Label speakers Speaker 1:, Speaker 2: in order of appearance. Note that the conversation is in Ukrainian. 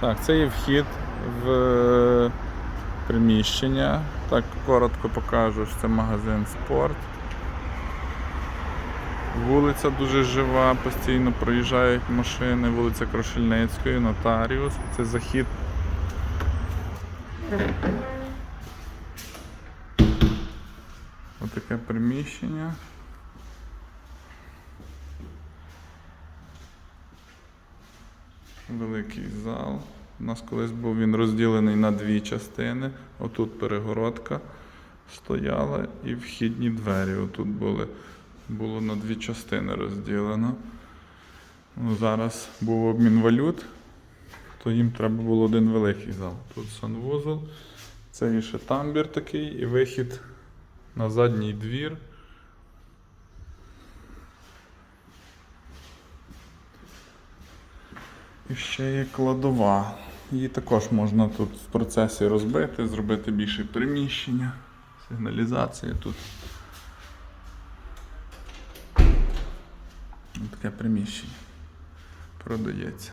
Speaker 1: Так, це є вхід в приміщення. Так, коротко покажу, що це магазин спорт. Вулиця дуже жива, постійно проїжджають машини, вулиця Крошельницької, Нотаріус. Це захід. Отаке приміщення. Великий зал. У нас колись був він розділений на дві частини. Отут перегородка стояла і вхідні двері отут були. Було на дві частини розділено. Ну, зараз був обмін валют, то їм треба було один великий зал. Тут санвузол, це ще тамбір такий і вихід на задній двір. І ще є кладова. Її також можна тут в процесі розбити, зробити більше приміщення, сигналізація тут. Таке приміщення продається.